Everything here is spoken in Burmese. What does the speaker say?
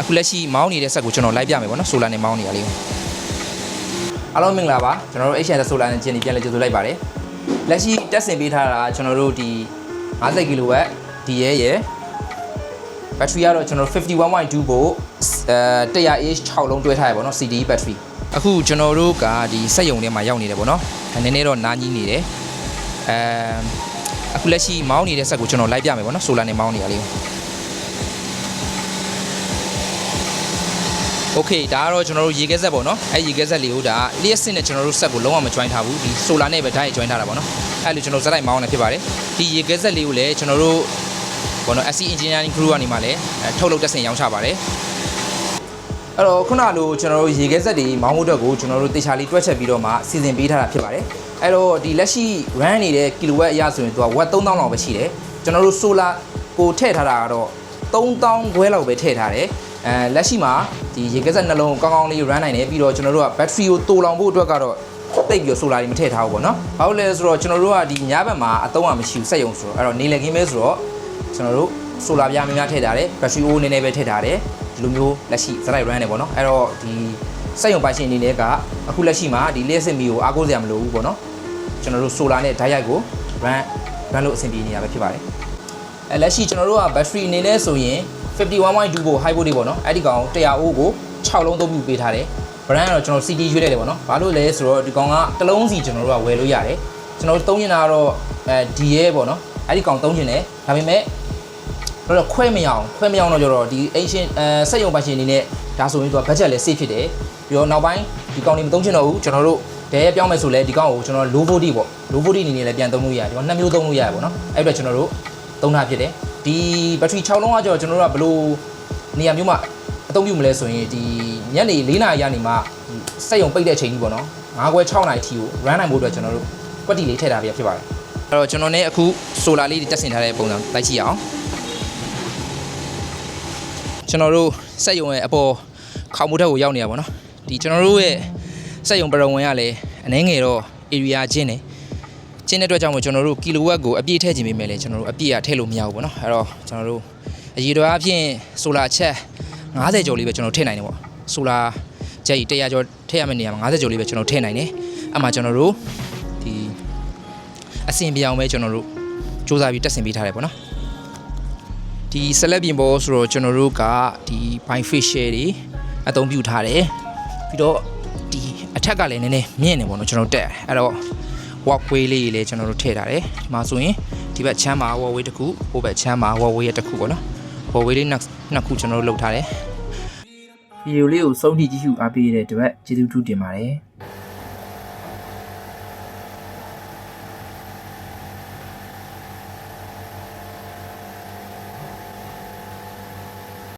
အခုလက်ရှိမောင်းနေတဲ့ဆက်ကိုကျွန်တော်လိုက်ပြမယ်ပေါ့နော်ဆိုလာနဲ့မောင်းနေရလေးကိုအားလုံးမင်္ဂလာပါကျွန်တော်တို့ HN ဆိုလာနဲ့ကျင်းနေပြန်လဲကြိုဆိုလိုက်ပါတယ်လက်ရှိတက်ဆင်ပေးထားတာကျွန်တော်တို့ဒီ50 kW ဒီရဲရယ်ဘက်ထရီကတော့ကျွန်တော်တို့51.2 volt အဲ 100Ah 6လုံးတွဲထားရပေါ့နော် CDE battery အခုကျွန်တော်တို့ကဒီစက်ယုံထဲမှာရောက်နေတယ်ပေါ့နော်နည်းနည်းတော့နားကြီးနေတယ်အဲအခုလက်ရှိမောင်းနေတဲ့ဆက်ကိုကျွန်တော်လိုက်ပြမယ်ပေါ့နော်ဆိုလာနဲ့မောင်းနေရလေး โอเคဒါကတော့ကျွန်တော်တို့ရေခဲဆက်ပေါ့နော်အဲရေခဲဆက်လေးကိုဒါလျှက်စစ်နဲ့ကျွန်တော်တို့ဆက်ကိုလုံးဝမ join ထားဘူးဒီ solar နဲ့ပဲဓာတ်ရိုက် join ထားတာပေါ့နော်အဲလိုကျွန်တော်ဇက်လိုက်မောင်းနေဖြစ်ပါတယ်ဒီရေခဲဆက်လေးကိုလည်းကျွန်တော်တို့ဘောနော် SC engineering crew ကနေမှလည်းအဲထုတ်လုပ်တက်ဆင်ရောင်းချပါတယ်အဲ့တော့ခုနလိုကျွန်တော်တို့ရေခဲဆက်တွေမောင်းဖို့အတွက်ကိုကျွန်တော်တို့တေချာလေးတွက်ချက်ပြီးတော့မှစီစဉ်ပေးထားတာဖြစ်ပါတယ်အဲ့တော့ဒီလက်ရှိ run နေတဲ့ kilowatt အရဆိုရင်သူက watt 3000လောက်ပဲရှိတယ်ကျွန်တော်တို့ solar ကိုထည့်ထားတာကတော့3000ခွဲလောက်ပဲထည့်ထားတယ် အဲလက်ရှိမှာဒီရေခဲဆက်နှလုံးကောင်းကောင်းလေး run နိုင်တယ်ပြီးတော့ကျွန်တော်တို့က battery ကိုတိုးလောင်ဖို့အတွက်ကတော့တိတ်ပြီးတော့ solar တွေမထည့်ထားဘူးပေါ့နော်။ဘာလို့လဲဆိုတော့ကျွန်တော်တို့ကဒီညဘက်မှာအသုံးအမရှိဘူးစက်ရုံဆိုတော့အဲ့တော့နေလည်ခင်းပဲဆိုတော့ကျွန်တော်တို့ solar ပြားများများထည့်ထားတယ် battery အိုးနည်းနည်းပဲထည့်ထားတယ်ဒီလိုမျိုးလက်ရှိစလိုက် run နေပေါ့နော်။အဲ့တော့ဒီစက်ရုံပိုင်ရှင်အနေနဲ့ကအခုလက်ရှိမှာဒီလျှက်စစ်မီကိုအားကိုးစရာမလိုဘူးပေါ့နော်။ကျွန်တော်တို့ solar နဲ့ဓာတ်ရိုက်ကို run run လို့အဆင်ပြေနေရပဲဖြစ်ပါတယ်။အဲလက်ရှိကျွန်တော်တို့က battery အနေနဲ့ဆိုရင် 51.2 volt high volt တွေပေါ့နော်အဲ့ဒီကောင်100အိုးကို6လုံးသုံးပြပေးထားတယ် brand ကတော့ကျွန်တော် CD ရွေးလိုက်တယ်ပေါ့နော်ဘာလို့လဲဆိုတော့ဒီကောင်ကတစ်လုံးစီကျွန်တော်တို့ကဝယ်လို့ရတယ်ကျွန်တော်တို့သုံးနေတာကတော့အဲ D ရဲပေါ့နော်အဲ့ဒီကောင်သုံးချင်တယ်ဒါပေမဲ့တော့ခွဲမရအောင်ခွဲမရအောင်တော့ကျတော့ဒီ ancient အဲစက်ရုံပိုင်ရှင်အနေနဲ့ဒါဆိုရင်သူက budget လည်း safe ဖြစ်တယ်ပြီးတော့နောက်ပိုင်းဒီကောင်တွေမသုံးချင်တော့ဘူးကျွန်တော်တို့ဒဲရဲပြောင်းမယ်ဆိုလဲဒီကောင်ကိုကျွန်တော် low voltage ပေါ့ low voltage အနေနဲ့လည်းပြန်သုံးလို့ရတယ်ဒီကောင်နှစ်မျိုးသုံးလို့ရတယ်ပေါ့နော်အဲ့အတွက်ကျွန်တော်တို့သုံးတာဖြစ်တယ် ဒီ battery 6လုံးကကျတော့ကျွန်တော်တို့ကဘယ်လိုနေရာမျိုးမှာအသုံးပြုမလဲဆိုရင်ဒီညနေ4နာရီကနေမှစက်ရုံပိတ်တဲ့အချိန်ကြီးပေါ့နော်9ခွဲ6နာရီထိကို run နိုင်ဖို့အတွက်ကျွန်တော်တို့ကွက်တီလေးထည့်ထားပြဖြစ်ပါတယ်အဲ့တော့ကျွန်တော် ਨੇ အခု solar လေးတွေတက်ဆင်ထားတဲ့ပုံစံလိုက်ကြည့်အောင်ကျွန်တော်တို့စက်ရုံရဲ့အပေါ်ခေါင်မိုးထက်ကိုရောက်နေတာပေါ့နော်ဒီကျွန်တော်တို့ရဲ့စက်ရုံပရဝင်းကလည်းအနှဲငယ်တော့ area ချင်းတယ် ကျင်းတဲ့အတွက်ကြောင့်မို့ကျွန်တော်တို့ကီလိုဝက်ကိုအပြည့်ထည့်ခြင်းပေးမယ်လေကျွန်တော်တို့အပြည့်ရထည့်လို့မရဘူးပေါ့နော်အဲ့တော့ကျွန်တော်တို့အရေတော်အဖြစ်ဆိုလာချက်90ကျော်လေးပဲကျွန်တော်ထည့်နိုင်တယ်ပေါ့ဆိုလာချက်ကြီး100ကျော်ထည့်ရမယ့်နေရာမှာ90ကျော်လေးပဲကျွန်တော်ထည့်နိုင်တယ်အဲ့မှာကျွန်တော်တို့ဒီအစင်ပြောင်းပဲကျွန်တော်တို့စူးစမ်းပြီးတက်ဆင်ပေးထားတယ်ပေါ့နော်ဒီဆက်လက်ပြင်ပေါ်ဆိုတော့ကျွန်တော်တို့ကဒီ by facial တွေအသုံးပြုထားတယ်ပြီးတော့ဒီအထက်ကလည်းနည်းနည်းမြင့်နေပေါ့နော်ကျွန်တော်တို့တက်အဲ့တော့ walkway လေးတွေလည်းကျွန်တော်တို့ထည့်ထားတယ်ဒီမှာဆိုရင်ဒီဘက်ချမ်းမှာ walkway တစ်ခုဟိုဘက်ချမ်းမှာ walkway တစ်ခုပေါ့နော် walkway လေးနှစ်နှစ်ခုကျွန်တော်တို့လုပ်ထားတယ်ဗီဒီယိုလေးကိုစုံထိကြည့်ရှုအားပေးတဲ့အတွက်ကျေးဇူးထူးတင်ပါတယ်